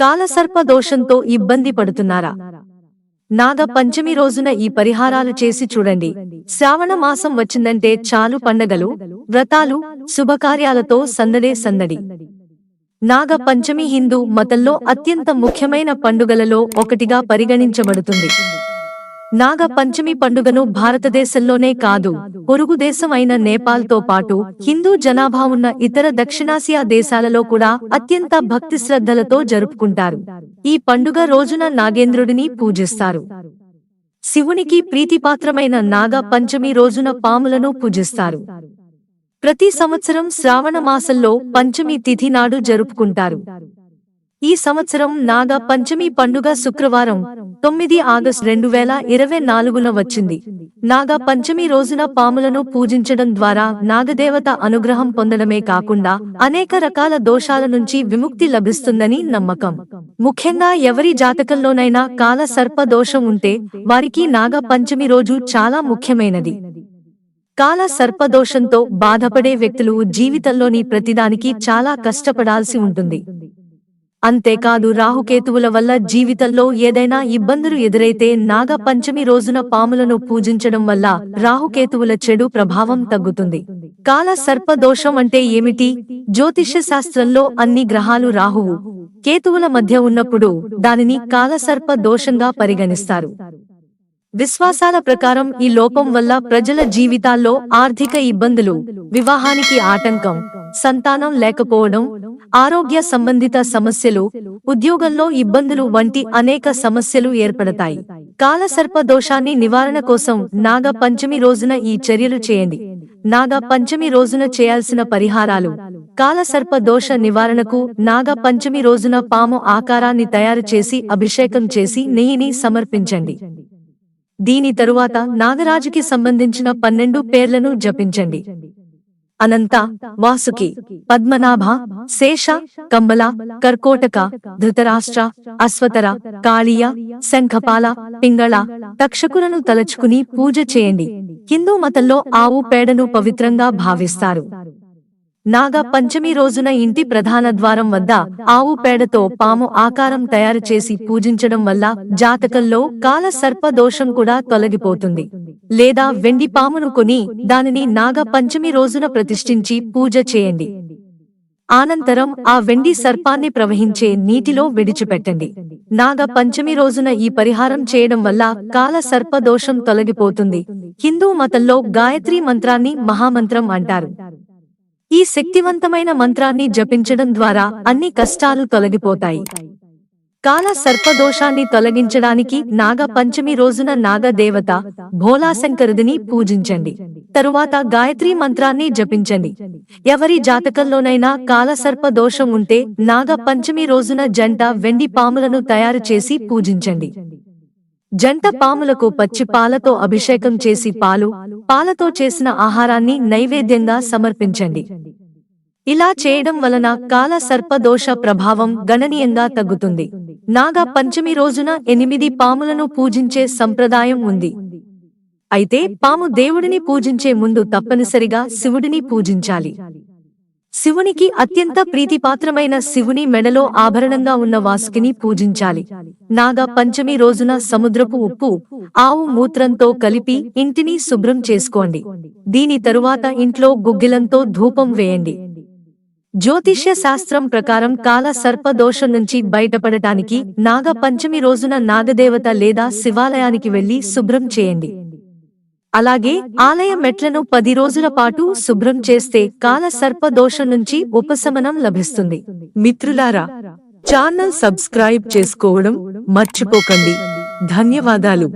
కాలసర్ప దోషంతో ఇబ్బంది పడుతున్నారా? నాగ పంచమి రోజున ఈ పరిహారాలు చేసి చూడండి. శ్రావణ మాసం వచ్చిందంటే చాలు పండగలు వ్రతాలు శుభకార్యాలతో సందడే సందడి. నాగ పంచమి హిందూ మతంలో అత్యంత ముఖ్యమైన పండుగలలో ఒకటిగా పరిగణించబడుతుంది. నాగ పంచమి పండుగను భారతదేశంలోనే కాదు పొరుగు దేశం అయిన నేపాల్తో పాటు హిందూ జనాభా ఉన్న ఇతర దక్షిణాసియా దేశాలలో కూడా అత్యంత భక్తి శ్రద్ధలతో జరుపుకుంటారు. ఈ పండుగ రోజున నాగేంద్రుడిని పూజిస్తారు. శివునికి ప్రీతిపాత్రమైన నాగ పంచమి రోజున పాములను పూజిస్తారు. ప్రతి సంవత్సరం శ్రావణ మాసంలో పంచమి తిథి నాడు జరుపుకుంటారు. ఈ సంవత్సరం నాగ పంచమి పండుగ శుక్రవారం తొమ్మిది ఆగస్టు రెండు వేల ఇరవై నాలుగున వచ్చింది. నాగ పంచమి రోజున పాములను పూజించడం ద్వారా నాగదేవత అనుగ్రహం పొందడమే కాకుండా అనేక రకాల దోషాల నుంచి విముక్తి లభిస్తుందని నమ్మకం. ముఖ్యంగా ఎవరి జాతకంలోనైనా కాల సర్ప దోషం ఉంటే వారికి నాగ పంచమి రోజు చాలా ముఖ్యమైనది. కాల సర్పదోషంతో బాధపడే వ్యక్తులు జీవితంలోని ప్రతిదానికి చాలా కష్టపడాల్సి ఉంటుంది. అంతేకాదు రాహుకేతువుల వల్ల జీవితంలో ఏదైనా ఇబ్బందులు ఎదురైతే నాగ పంచమి రోజున పాములను పూజించడం వల్ల రాహుకేతువుల చెడు ప్రభావం తగ్గుతుంది. కాల సర్పదోషం అంటే ఏమిటి? జ్యోతిష్య శాస్త్రంలో అన్ని గ్రహాలు రాహువు. కేతువుల మధ్య ఉన్నప్పుడు దానిని కాలసర్ప దోషంగా పరిగణిస్తారు. విశ్వాసాల ప్రకారం ఈ లోపం వల్ల ప్రజల జీవితాల్లో ఆర్థిక ఇబ్బందులు వివాహానికి ఆటంకం సంతానం లేకపోవడం ఆరోగ్య సంబంధిత సమస్యలు ఉద్యోగంలో ఇబ్బందులు వంటి అనేక సమస్యలు ఏర్పడతాయి. కాలసర్ప దోషాన్ని నివారణ కోసం నాగ పంచమి రోజున ఈ చర్యలు చేయండి. నాగ పంచమి రోజున చేయాల్సిన పరిహారాలు. కాలసర్ప దోష నివారణకు నాగ పంచమి రోజున పాము ఆకారాన్ని తయారు చేసి అభిషేకం చేసి నెయ్యిని సమర్పించండి. దీని తరువాత నాగరాజుకి సంబంధించిన పన్నెండు పేర్లను జపించండి. అనంత వాసుకి పద్మనాభ శేష కంబల కర్కోటక ధృతరాష్ట్ర అశ్వతర కాళీయ శంఖపాల పింగళ తక్షకులను తలచుకుని పూజ చేయండి. హిందూ మతంలో ఆవు పేడను పవిత్రంగా భావిస్తారు. నాగ పంచమి రోజున ఇంటి ప్రధాన ద్వారం వద్ద ఆవు పేడతో పాము ఆకారం తయారు చేసి పూజించడం వల్ల జాతకంలో కాల సర్ప దోషం కూడా తొలగిపోతుంది. లేదా వెండి పామును కొని దానిని నాగ పంచమి రోజున ప్రతిష్ఠించి పూజ చేయండి. అనంతరం ఆ వెండి సర్పాన్ని ప్రవహించే నీటిలో విడిచిపెట్టండి. నాగ పంచమి రోజున ఈ పరిహారం చేయడం వల్ల కాల సర్ప దోషం తొలగిపోతుంది. హిందూ మతంలో గాయత్రి మంత్రాన్ని మహామంత్రం అంటారు. ఈ శక్తివంతమైన మంత్రాన్ని జపించడం ద్వారా అన్ని కష్టాలు తొలగిపోతాయి. కాల సర్పదోషాన్ని తొలగించడానికి నాగ పంచమి రోజున నాగ దేవత భోలాశంకరుడిని పూజించండి. తరువాత గాయత్రి మంత్రాన్ని జపించండి. ఎవరి జాతకంలోనైనా కాల సర్ప దోషం ఉంటే నాగ పంచమి రోజున జంట వెండి పాములను తయారు చేసి పూజించండి. జంట పాములకు పచ్చి పాలతో అభిషేకం చేసి పాలు పాలతో చేసిన ఆహారాన్ని నైవేద్యంగా సమర్పించండి. ఇలా చేయడం వలన కాల సర్పదోష ప్రభావం గణనీయంగా తగ్గుతుంది. నాగా పంచమి రోజున ఎనిమిది పాములను పూజించే సంప్రదాయం ఉంది. అయితే పాము దేవుడిని పూజించే ముందు తప్పనిసరిగా శివుడిని పూజించాలి. శివునికి అత్యంత ప్రీతిపాత్రమైన శివుని మెడలో ఆభరణంగా ఉన్న వాసుకిని పూజించాలి. నాగ పంచమి రోజున సముద్రపు ఉప్పు ఆవు మూత్రంతో కలిపి ఇంటిని శుభ్రం చేసుకోండి. దీని తరువాత ఇంట్లో గుగ్గిలంతో ధూపం వేయండి. జ్యోతిష్య శాస్త్రం ప్రకారం కాల సర్పదోషం నుంచి బయటపడటానికి నాగ పంచమి రోజున నాగదేవత లేదా శివాలయానికి వెళ్ళి శుభ్రం చేయండి. అలాగే ఆలయ మెట్లను పది రోజుల పాటు శుభ్రం చేస్తే కాల సర్ప దోషం నుంచి ఉపశమనం లభిస్తుంది. మిత్రులారా ఛానల్ సబ్స్క్రైబ్ చేసుకోవడం మర్చిపోకండి. ధన్యవాదాలు.